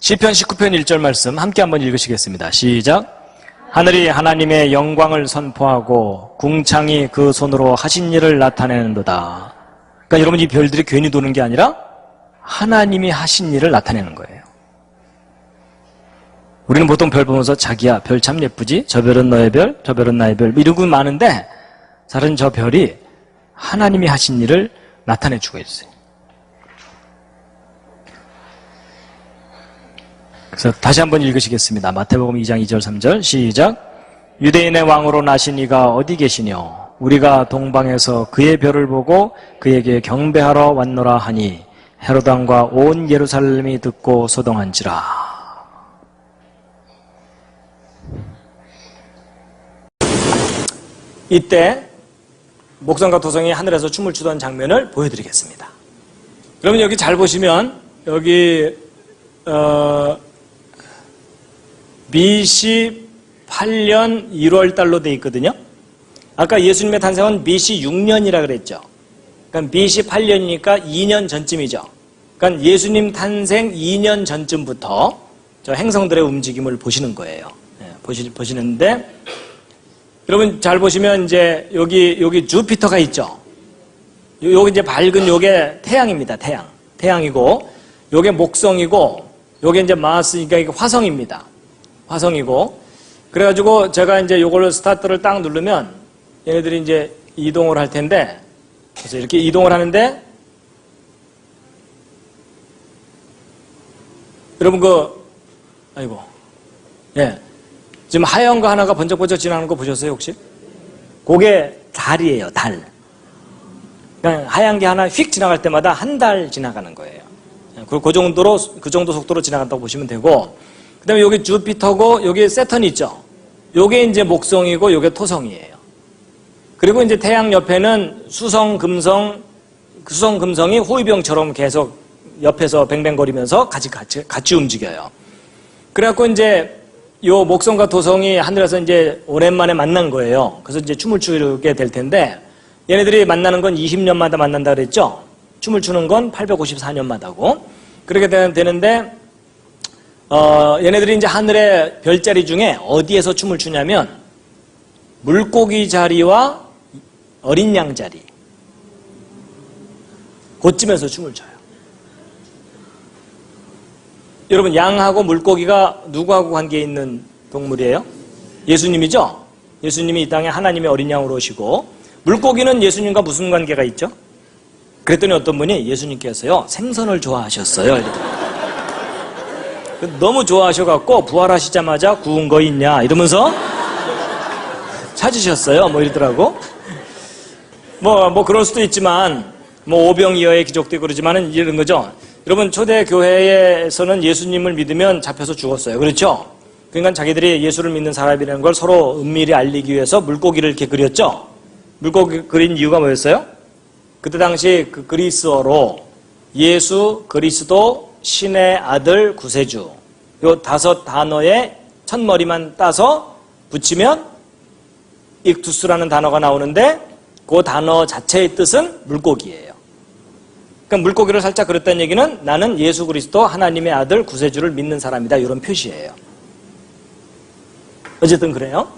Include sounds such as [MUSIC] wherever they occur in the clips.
시편 19편 1절 말씀 함께 한번 읽으시겠습니다. 시작. 하늘이 하나님의 영광을 선포하고 궁창이 그 손으로 하신 일을 나타내는도다. 그러니까 여러분 이 별들이 괜히 도는 게 아니라 하나님이 하신 일을 나타내는 거예요. 우리는 보통 별 보면서 자기야 별 참 예쁘지? 저 별은 너의 별, 저 별은 나의 별거 많은데 사실은 저 별이 하나님이 하신 일을 나타내주고 있어요. 그래서 다시 한번 읽으시겠습니다. 마태복음 2장 2절 3절 시작. 유대인의 왕으로 나신 이가 어디 계시뇨? 우리가 동방에서 그의 별을 보고 그에게 경배하러 왔노라 하니 헤롯 왕과 온 예루살렘이 듣고 소동한지라. 이때 목성과 도성이 하늘에서 춤을 추던 장면을 보여드리겠습니다. 그러면 여기 잘 보시면 여기 어, BC 8년 1월 달로 돼 있거든요. 아까 예수님의 탄생은 BC 6년이라 그랬죠. 그러니까 BC 8년이니까 2년 전쯤이죠. 그러니까 예수님 탄생 2년 전쯤부터 저 행성들의 움직임을 보시는 거예요. 예, 보시, 보시는데 여러분 잘 보시면 이제 여기 여기 주피터가 있죠. 요- 요게 이제 밝은 요게 태양입니다. 태양. 태양이고 요게 목성이고 요게 이제 마스니까 이게 화성입니다. 화성이고 그래가지고 제가 이제 요걸로 스타트를 딱 누르면 얘네들이 이제 이동을 할 텐데 그래서 이렇게 이동을 하는데 여러분 그 아이고 예 지금 하얀 거 하나가 번쩍번쩍 지나가는 거 보셨어요 혹시? 그게 달이에요 달. 그냥 하얀 게 하나 휙 지나갈 때마다 한 달 지나가는 거예요. 그, 그 정도로 그 정도 속도로 지나간다고 보시면 되고 그 다음에 여기 주피터고 여기 세턴이 있죠. 요게 이제 목성이고 요게 토성이에요. 그리고 이제 태양 옆에는 수성, 금성, 그 수성, 금성이 호위병처럼 계속 옆에서 뱅뱅거리면서 같이 같이 같이 움직여요. 그래갖고 이제 요 목성과 토성이 하늘에서 이제 오랜만에 만난 거예요. 그래서 이제 춤을 추게 될 텐데 얘네들이 만나는 건 20년마다 만난다 그랬죠. 춤을 추는 건 854년마다고 그렇게 되- 되는데 어, 얘네들이 이제 하늘의 별자리 중에 어디에서 춤을 추냐면 물고기 자리와 어린 양 자리 그쯤에서 춤을 춰요. 여러분 양하고 물고기가 누구하고 관계 있는 동물이에요? 예수님이죠? 예수님이 이 땅에 하나님의 어린 양으로 오시고 물고기는 예수님과 무슨 관계가 있죠? 그랬더니 어떤 분이 예수님께서요 생선을 좋아하셨어요. 이러더라고요. 너무 좋아하셔갖고 부활하시자마자 구운 거 있냐 이러면서 찾으셨어요. 뭐 이러더라고. 뭐, 뭐 그럴 수도 있지만 뭐 오병이어의 기적도 그러지만은 이런 거죠. 여러분 초대 교회에서는 예수님을 믿으면 잡혀서 죽었어요. 그렇죠? 그러니까 자기들이 예수를 믿는 사람이라는 걸 서로 은밀히 알리기 위해서 물고기를 이렇게 그렸죠. 물고기 그린 이유가 뭐였어요? 그때 당시 그 그리스어로 예수, 그리스도, 신의 아들, 구세주 요 다섯 단어의 첫 머리만 따서 붙이면 익투스라는 단어가 나오는데 그 단어 자체의 뜻은 물고기예요. 그러니까 물고기를 살짝 그렸다는 얘기는 나는 예수 그리스도 하나님의 아들 구세주를 믿는 사람이다 이런 표시예요. 어쨌든 그래요.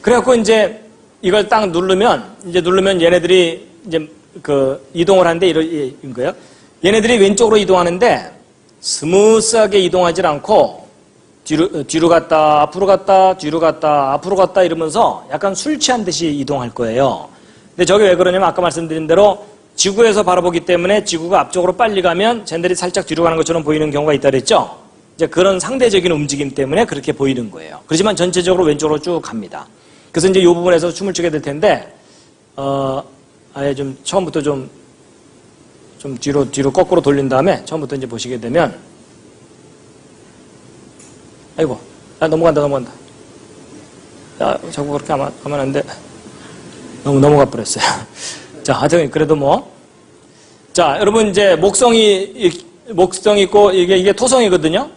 그래갖고 이제 이걸 딱 누르면 이제 누르면 얘네들이 이제 그 이동을 하는데 이런 거예요. 얘네들이 왼쪽으로 이동하는데 스무스하게 이동하지 않고 뒤로 어, 뒤로 갔다 앞으로 갔다 뒤로 갔다 앞으로 갔다 이러면서 약간 술 취한 듯이 이동할 거예요. 근데 저게 왜 그러냐면 아까 말씀드린 대로 지구에서 바라보기 때문에 지구가 앞쪽으로 빨리 가면 쟤들이 살짝 뒤로 가는 것처럼 보이는 경우가 있다 그랬죠. 이제 그런 상대적인 움직임 때문에 그렇게 보이는 거예요. 그렇지만 전체적으로 왼쪽으로 쭉 갑니다. 그래서 이제 이 부분에서 춤을 추게 될 텐데 어 아예 좀 처음부터 좀 좀 뒤로 뒤로 거꾸로 돌린 다음에 처음부터 이제 보시게 되면 아이고 아 넘어간다 넘어간다. 야 자꾸 그렇게 하면, 하면 안 돼. 너무 넘어가 버렸어요. [LAUGHS] 자 하여튼 그래도 뭐. 자 여러분 이제 목성이 이- 목성이 있고 이게 이게 토성이거든요.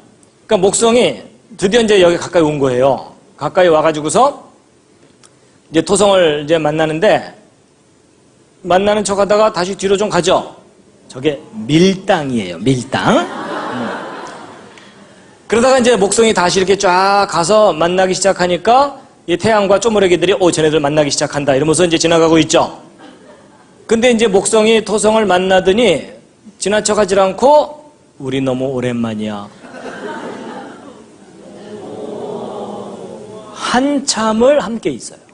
그러니까 목성이 드디어 이제 여기 가까이 온 거예요. 가까이 와가지고서 이제 토성을 이제 만나는데 만나는 척 하다가 다시 뒤로 좀 가죠. 저게 밀당이에요, 밀당. 음. 그러다가 이제 목성이 다시 이렇게 쫙 가서 만나기 시작하니까 이 태양과 쪼무레기들이 오 쟤네들 만나기 시작한다 이러면서 이제 지나가고 있죠. 근데 이제 목성이 토성을 만나더니 지나쳐 가질 않고 우리 너무 오랜만이야. 한참을 함께 있어요.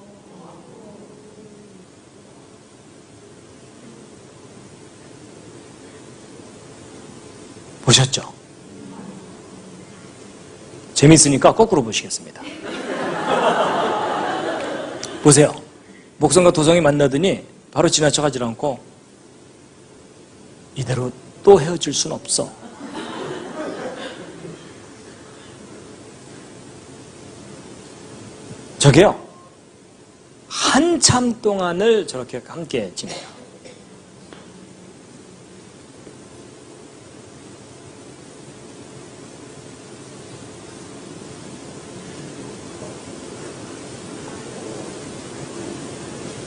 보셨죠? 재밌으니까 거꾸로 보시겠습니다. 보세요. 목성과 도성이 만나더니 바로 지나쳐가질 않고 이대로 또 헤어질 순 없어. 저게요. 한참 동안을 저렇게 함께 지내요.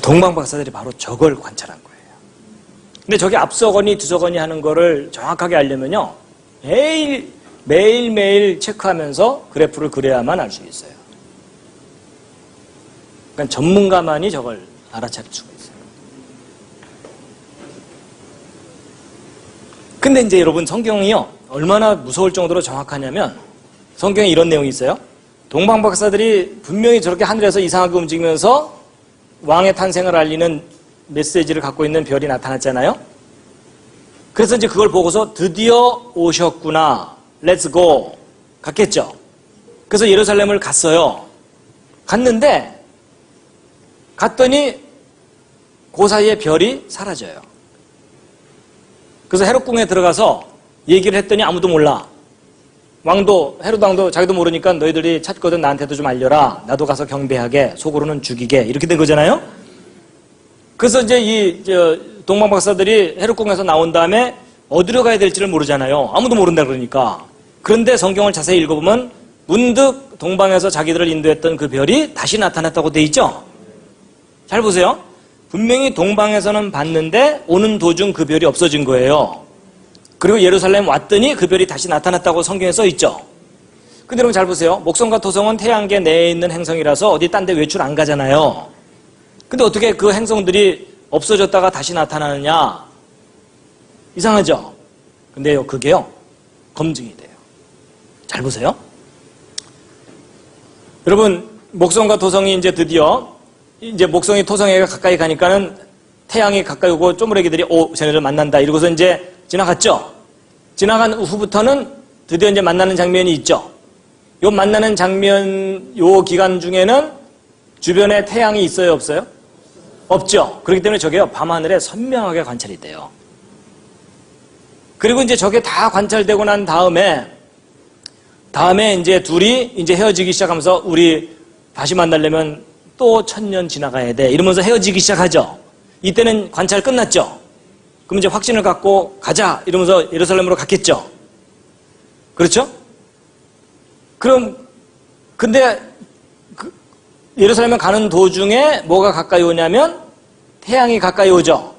동방 박사들이 바로 저걸 관찰한 거예요. 근데 저게 앞서거니 뒤서거니 하는 거를 정확하게 알려면요. 매일, 매일매일 체크하면서 그래프를 그려야만 알 수 있어요. 그러니까 전문가만이 저걸 알아차릴 수가 있어요. 근데 이제 여러분 성경이요. 얼마나 무서울 정도로 정확하냐면 성경에 이런 내용이 있어요. 동방 박사들이 분명히 저렇게 하늘에서 이상하게 움직이면서 왕의 탄생을 알리는 메시지를 갖고 있는 별이 나타났잖아요. 그래서 이제 그걸 보고서 드디어 오셨구나. 렛츠 고. 갔겠죠. 그래서 예루살렘을 갔어요. 갔는데 갔더니 그 사이에 별이 사라져요. 그래서 헤롯궁에 들어가서 얘기를 했더니 아무도 몰라. 왕도 헤롯 왕도 자기도 모르니까 너희들이 찾거든 나한테도 좀 알려라. 나도 가서 경배하게 속으로는 죽이게 이렇게 된 거잖아요. 그래서 이제 이 동방 박사들이 헤롯 궁에서 나온 다음에 어디로 가야 될지를 모르잖아요. 아무도 모른다 그러니까. 그런데 성경을 자세히 읽어보면 문득 동방에서 자기들을 인도했던 그 별이 다시 나타났다고 돼 있죠. 잘 보세요. 분명히 동방에서는 봤는데 오는 도중 그 별이 없어진 거예요. 그리고 예루살렘 왔더니 그 별이 다시 나타났다고 성경에 써 있죠. 근데 여러분 잘 보세요. 목성과 토성은 태양계 내에 있는 행성이라서 어디 딴 데 외출 안 가잖아요. 근데 어떻게 그 행성들이 없어졌다가 다시 나타나느냐? 이상하죠? 근데요, 그게요, 검증이 돼요. 잘 보세요. 여러분, 목성과 토성이 이제 드디어 이제 목성이 토성에게 가까이 가니까는 태양이 가까이 오고 쪼무레기들이 오, 쟤네를 만난다. 이러고서 이제 지나갔죠? 지나간 후부터는 드디어 이제 만나는 장면이 있죠? 요 만나는 장면, 요 기간 중에는 주변에 태양이 있어요, 없어요? 없죠. 그렇기 때문에 저게요, 밤하늘에 선명하게 관찰이 돼요. 그리고 이제 저게 다 관찰되고 난 다음에, 다음에 이제 둘이 이제 헤어지기 시작하면서 우리 다시 만나려면 또 천년 지나가야 돼. 이러면서 헤어지기 시작하죠. 이때는 관찰 끝났죠. 그럼 이제 확신을 갖고 가자. 이러면서 예루살렘으로 갔겠죠. 그렇죠? 그럼, 근데, 그 예루살렘에 가는 도중에 뭐가 가까이 오냐면 태양이 가까이 오죠.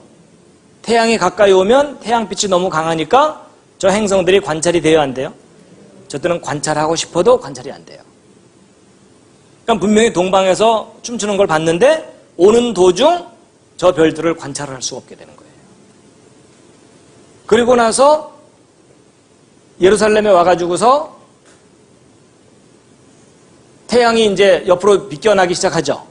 태양이 가까이 오면 태양빛이 너무 강하니까 저 행성들이 관찰이 돼야 안 돼요? 저 때는 관찰하고 싶어도 관찰이 안 돼요. 그러니까 분명히 동방에서 춤추는 걸 봤는데 오는 도중 저 별들을 관찰할 수 없게 되는 거예요. 그리고 나서 예루살렘에 와가지고서 태양이 이제 옆으로 비껴나기 시작하죠.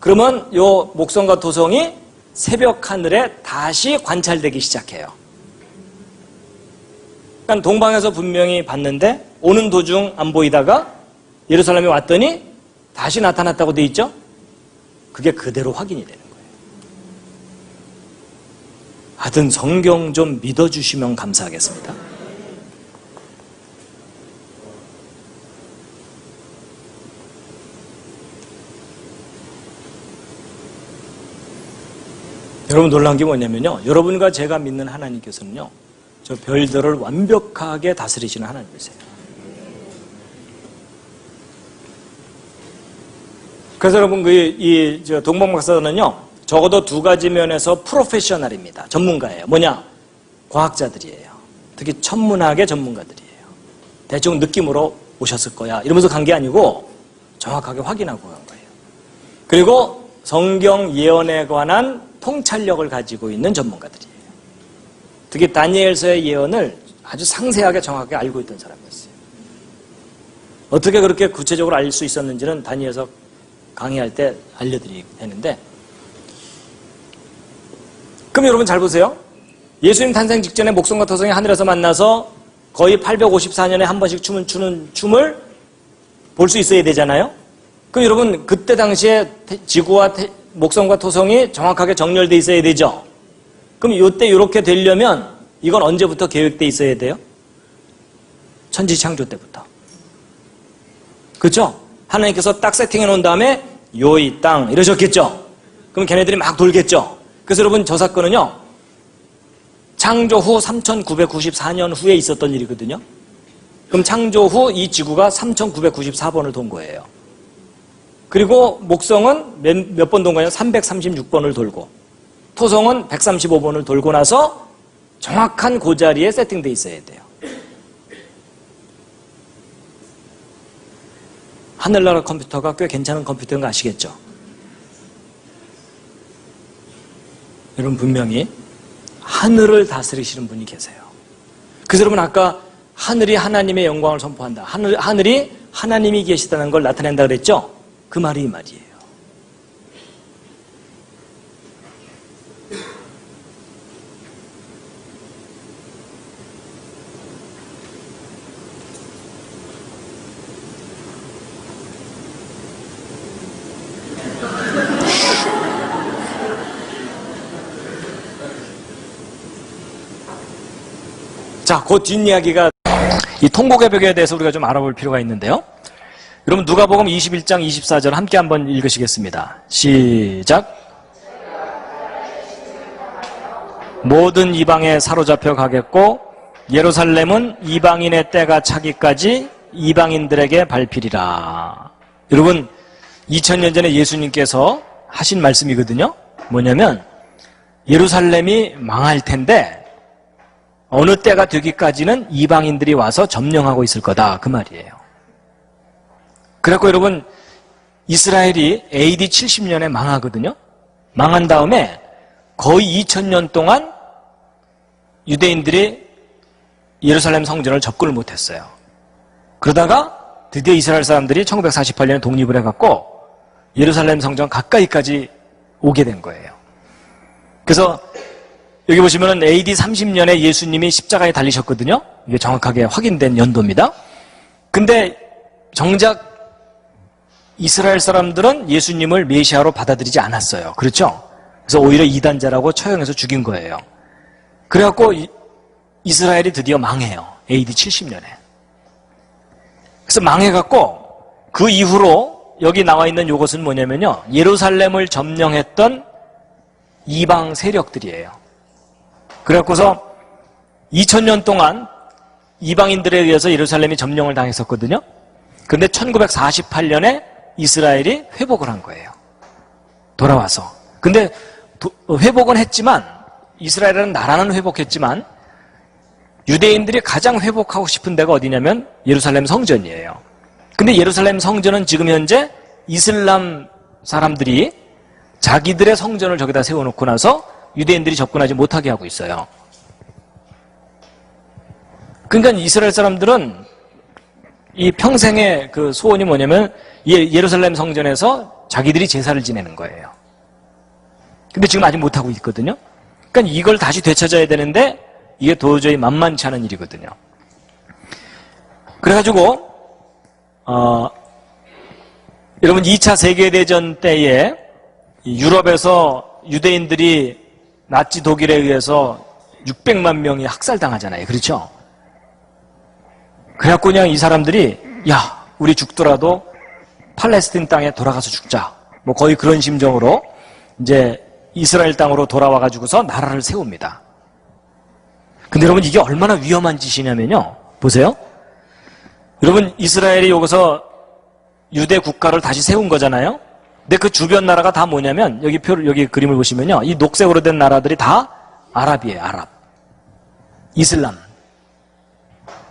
그러면 요 목성과 도성이 새벽 하늘에 다시 관찰되기 시작해요. 그러니까 동방에서 분명히 봤는데 오는 도중 안 보이다가 예루살렘에 왔더니 다시 나타났다고 돼 있죠? 그게 그대로 확인이 되는 거예요. 하여튼 성경 좀 믿어주시면 감사하겠습니다. 여러분 놀란 게 뭐냐면요. 여러분과 제가 믿는 하나님께서는요. 저 별들을 완벽하게 다스리시는 하나님이세요. 그래서 여러분 그 이 동방박사들은요. 적어도 두 가지 면에서 프로페셔널입니다. 전문가예요. 뭐냐? 과학자들이에요. 특히 천문학의 전문가들이에요. 대충 느낌으로 오셨을 거야. 이러면서 간 게 아니고 정확하게 확인하고 간 거예요. 그리고 성경 예언에 관한 통찰력을 가지고 있는 전문가들이에요. 특히 다니엘서의 예언을 아주 상세하게 정확하게 알고 있던 사람이었어요. 어떻게 그렇게 구체적으로 알 수 있었는지는 다니엘서 강의할 때 알려드리게 되는데 그럼 여러분 잘 보세요. 예수님 탄생 직전에 목성과 토성이 하늘에서 만나서 거의 854년에 한 번씩 춤을 추는 춤을 볼 수 있어야 되잖아요. 그럼 여러분 그때 당시에 태- 지구와 태- 목성과 토성이 정확하게 정렬돼 있어야 되죠. 그럼 이때 이렇게 되려면 이건 언제부터 계획돼 있어야 돼요? 천지 창조 때부터. 그렇죠? 하나님께서 딱 세팅해 놓은 다음에 요이 땅 이러셨겠죠? 그럼 걔네들이 막 돌겠죠? 그래서 여러분 저 사건은요. 창조 후 3994년 후에 있었던 일이거든요. 그럼 창조 후 이 지구가 3994번을 돈 거예요. 그리고 목성은 몇 번 돈 거냐? 336번을 돌고 토성은 135번을 돌고 나서 정확한 그 자리에 세팅돼 있어야 돼요. 하늘나라 컴퓨터가 꽤 괜찮은 컴퓨터인 거 아시겠죠? 여러분 분명히 하늘을 다스리시는 분이 계세요. 그래서 여러분 아까 하늘이 하나님의 영광을 선포한다. 하늘, 하늘이 하나님이 계시다는 걸 나타낸다 그랬죠? 그 말이 이 말이에요. 자, 그 뒷이야기가 이 통곡의 벽에 대해서 우리가 좀 알아볼 필요가 있는데요. 여러분 누가복음 21장 24절 함께 한번 읽으시겠습니다. 시작. 모든 이방에 사로잡혀 가겠고 예루살렘은 이방인의 때가 차기까지 이방인들에게 밟히리라. 여러분 2000년 전에 예수님께서 하신 말씀이거든요. 뭐냐면 예루살렘이 망할 텐데 어느 때가 되기까지는 이방인들이 와서 점령하고 있을 거다. 그 말이에요. 그래갖고 여러분, 이스라엘이 AD 70년에 망하거든요? 망한 다음에 거의 2000년 동안 유대인들이 예루살렘 성전을 접근을 못했어요. 그러다가 드디어 이스라엘 사람들이 1948년에 독립을 해갖고 예루살렘 성전 가까이까지 오게 된 거예요. 그래서 여기 보시면은 AD 30년에 예수님이 십자가에 달리셨거든요. 이게 정확하게 확인된 연도입니다. 근데 정작 이스라엘 사람들은 예수님을 메시아로 받아들이지 않았어요. 그렇죠? 그래서 오히려 이단자라고 처형해서 죽인 거예요. 그래갖고 이- 이스라엘이 드디어 망해요. AD 70년에. 그래서 망해갖고 그 이후로 여기 나와 있는 이것은 뭐냐면요. 예루살렘을 점령했던 이방 세력들이에요. 그래갖고서 2000년 동안 이방인들에 의해서 예루살렘이 점령을 당했었거든요. 근데 1948년에 이스라엘이 회복을 한 거예요. 돌아와서. 근데 도- 회복은 했지만 이스라엘은 나라는 회복했지만 유대인들이 가장 회복하고 싶은 데가 어디냐면 예루살렘 성전이에요. 근데 예루살렘 성전은 지금 현재 이슬람 사람들이 자기들의 성전을 저기다 세워놓고 나서 유대인들이 접근하지 못하게 하고 있어요. 그러니까 이스라엘 사람들은 이 평생의 그 소원이 뭐냐면 예- 예루살렘 성전에서 자기들이 제사를 지내는 거예요. 근데 지금 아직 못하고 있거든요. 그러니까 이걸 다시 되찾아야 되는데 이게 도저히 만만치 않은 일이거든요. 그래가지고 어, 여러분 2차 세계대전 때에 이 유럽에서 유대인들이 나치 독일에 의해서 600만 명이 학살당하잖아요. 그렇죠? 그래갖고 그냥 이 사람들이 야 우리 죽더라도 팔레스틴 땅에 돌아가서 죽자. 뭐 거의 그런 심정으로 이제 이스라엘 땅으로 돌아와 가지고서 나라를 세웁니다. 근데 여러분 이게 얼마나 위험한 짓이냐면요. 보세요. 여러분 이스라엘이 여기서 유대 국가를 다시 세운 거잖아요. 근데 그 주변 나라가 다 뭐냐면 여기 표 여기 그림을 보시면요. 이 녹색으로 된 나라들이 다 아랍이에요. 아랍. 이슬람.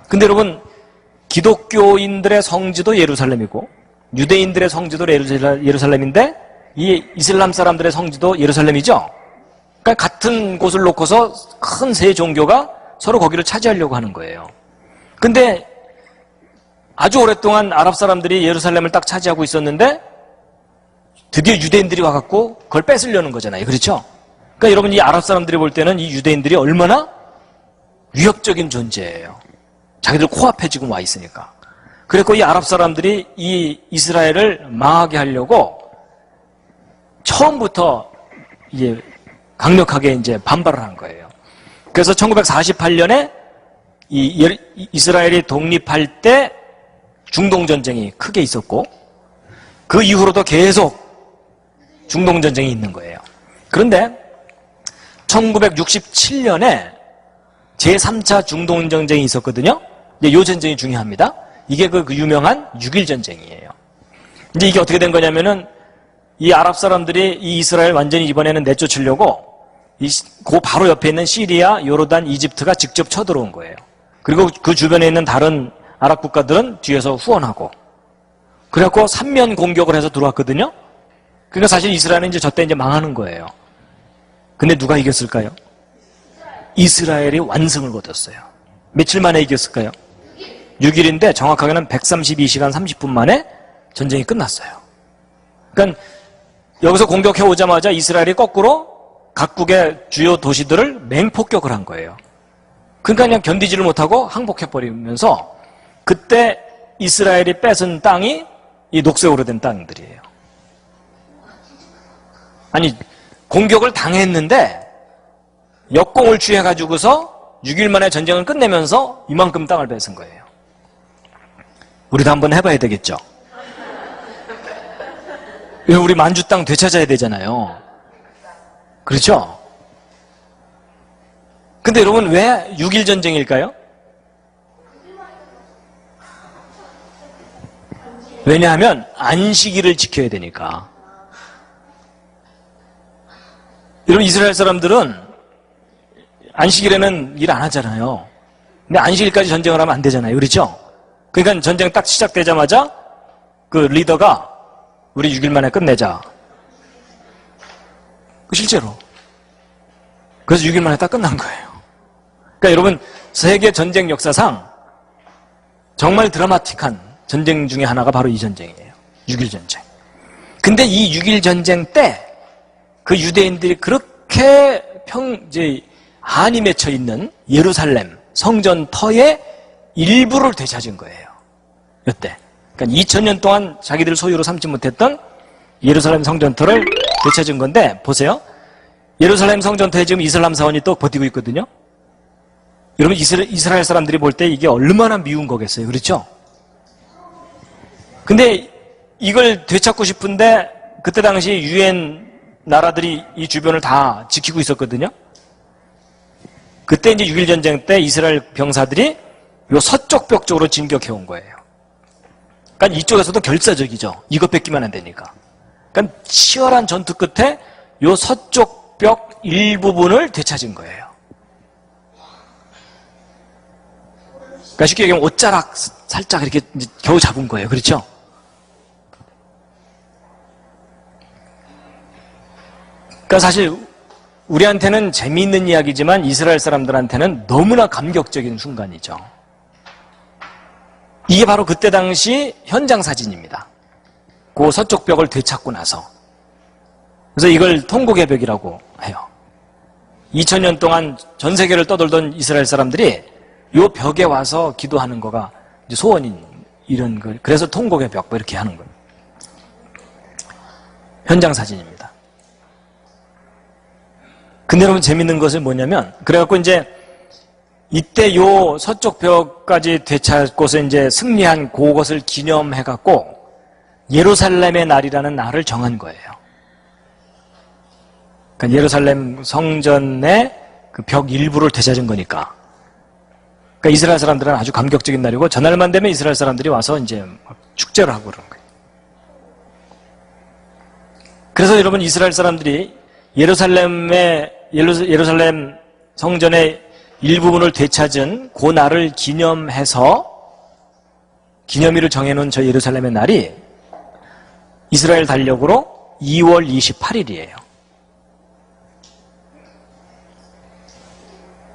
근데 여러분 기독교인들의 성지도 예루살렘이고 유대인들의 성지도 예루살- 예루살렘인데 이 이슬람 사람들의 성지도 예루살렘이죠. 그러니까 같은 곳을 놓고서 큰 세 종교가 서로 거기를 차지하려고 하는 거예요. 근데 아주 오랫동안 아랍 사람들이 예루살렘을 딱 차지하고 있었는데 드디어 유대인들이 와갖고 그걸 뺏으려는 거잖아요. 그렇죠? 그러니까 여러분 이 아랍 사람들이 볼 때는 이 유대인들이 얼마나 위협적인 존재예요. 자기들 코앞에 지금 와 있으니까. 그래서 이 아랍 사람들이 이 이스라엘을 망하게 하려고 처음부터 이제 강력하게 이제 반발을 한 거예요. 그래서 1948년에 이 예- 이스라엘이 독립할 때 중동 전쟁이 크게 있었고 그 이후로도 계속 중동 전쟁이 있는 거예요. 그런데 1967년에 제3차 중동 전쟁이 있었거든요. 요 전쟁이 중요합니다. 이게 그, 그 유명한 6.1 전쟁이에요. 이제 이게 어떻게 된 거냐면은 이 아랍 사람들이 이 이스라엘 완전히 이번에는 내쫓으려고 이, 시- 그 바로 옆에 있는 시리아, 요르단, 이집트가 직접 쳐들어온 거예요. 그리고 그 주변에 있는 다른 아랍 국가들은 뒤에서 후원하고 그래갖고 삼면 공격을 해서 들어왔거든요. 그러니까 사실 이스라엘은 이제 저때 이제 망하는 거예요. 근데 누가 이겼을까요? 이스라엘이 완승을 거뒀어요. 며칠 만에 이겼을까요? 6일인데 정확하게는 132시간 30분 만에 전쟁이 끝났어요. 그러니까 여기서 공격해 오자마자 이스라엘이 거꾸로 각국의 주요 도시들을 맹폭격을 한 거예요. 그러니까 그냥 견디지를 못하고 항복해버리면서 그때 이스라엘이 뺏은 땅이 이 녹색으로 된 땅들이에요. 아니, 공격을 당했는데 역공을 취해가지고서 6일 만에 전쟁을 끝내면서 이만큼 땅을 뺏은 거예요. 우리도 한번 해봐야 되겠죠? 왜 우리 만주 땅 되찾아야 되잖아요. 그렇죠? 근데 여러분 왜 6일 전쟁일까요? 왜냐하면 안식일을 지켜야 되니까. 여러분 이스라엘 사람들은 안식일에는 일 안 하잖아요. 근데 안식일까지 전쟁을 하면 안 되잖아요. 그렇죠? 그러니까 전쟁 딱 시작되자마자 그 리더가 우리 6일 만에 끝내자. 그 실제로. 그래서 6일 만에 딱 끝난 거예요. 그러니까 여러분 세계 전쟁 역사상 정말 드라마틱한 전쟁 중에 하나가 바로 이 전쟁이에요. 6일 전쟁. 근데 이 6일 전쟁 때 그 유대인들이 그렇게 평, 이제, 한이 맺혀 있는 예루살렘 성전 터의 일부를 되찾은 거예요. 이때. 그러니까 2000년 동안 자기들 소유로 삼지 못했던 예루살렘 성전터를 되찾은 건데, 보세요. 예루살렘 성전터에 지금 이슬람 사원이 또 버티고 있거든요. 여러분, 이스라- 이스라엘 사람들이 볼 때 이게 얼마나 미운 거겠어요. 그렇죠? 근데 이걸 되찾고 싶은데, 그때 당시 유엔 나라들이 이 주변을 다 지키고 있었거든요. 그때 이제 6.1 전쟁 때 이스라엘 병사들이 요 서쪽 벽 쪽으로 진격해 온 거예요. 그러니까 이쪽에서도 결사적이죠. 이거 뺏기면 안 되니까. 그러니까 치열한 전투 끝에 요 서쪽 벽 일부분을 되찾은 거예요. 그러니까 쉽게 얘기하면 옷자락 살짝 이렇게 겨우 잡은 거예요. 그렇죠? 그러니까 사실 우리한테는 재미있는 이야기지만 이스라엘 사람들한테는 너무나 감격적인 순간이죠. 이게 바로 그때 당시 현장 사진입니다. 그 서쪽 벽을 되찾고 나서. 그래서 이걸 통곡의 벽이라고 해요. 2000년 동안 전 세계를 떠돌던 이스라엘 사람들이 요 벽에 와서 기도하는 거가 소원인 이런 걸 그래서 통곡의 벽 뭐 이렇게 하는 거예요. 현장 사진입니다. 근데 여러분 재밌는 것은 뭐냐면 그래갖고 이제 이때 요 서쪽 벽까지 되찾고서 이제 승리한 그것을 기념해갖고 예루살렘의 날이라는 날을 정한 거예요. 그러니까 예루살렘 성전의 그 벽 일부를 되찾은 거니까. 그러니까 이스라엘 사람들은 아주 감격적인 날이고 전날만 되면 이스라엘 사람들이 와서 이제 막 축제를 하고 그런 거예요. 그래서 여러분 이스라엘 사람들이 예루살렘의 예루- 예루살렘 성전의 일부분을 되찾은 그 날을 기념해서 기념일을 정해놓은 저 예루살렘의 날이 이스라엘 달력으로 2월 28일이에요.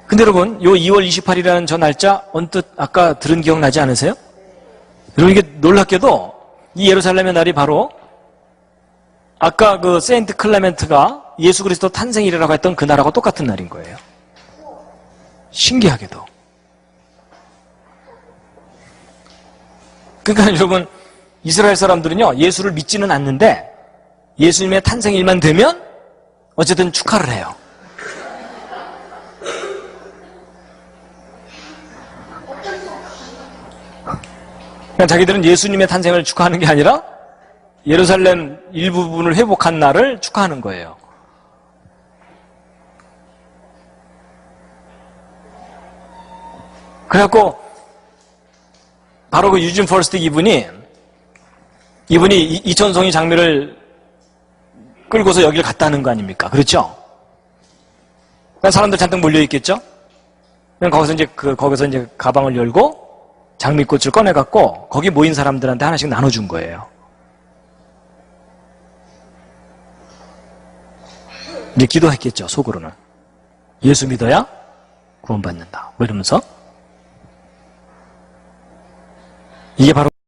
근데 여러분, 요 2월 28일이라는 저 날짜 언뜻 아까 들은 기억 나지 않으세요? 여러분 이게 놀랍게도 이 예루살렘의 날이 바로 아까 그 세인트 클레멘트가 예수 그리스도 탄생일이라고 했던 그 날하고 똑같은 날인 거예요. 신기하게도. 그러니까 [LAUGHS] 여러분 이스라엘 사람들은요 예수를 믿지는 않는데 예수님의 탄생일만 되면 어쨌든 축하를 해요. 그냥 자기들은 예수님의 탄생을 축하하는 게 아니라 예루살렘 일부분을 회복한 날을 축하하는 거예요. 그래갖고 바로 그 유진 퍼스트 이분이 이분이 이- 이천송이 장미를 끌고서 여기를 갔다는 거 아닙니까? 그렇죠? 그러니까 사람들 잔뜩 몰려 있겠죠? 그냥 거기서 이제 그 거기서 이제 가방을 열고 장미꽃을 꺼내갖고 거기 모인 사람들한테 하나씩 나눠준 거예요. 이제 기도했겠죠 속으로는 예수 믿어야 구원받는다. 뭐 이러면서 이게 바로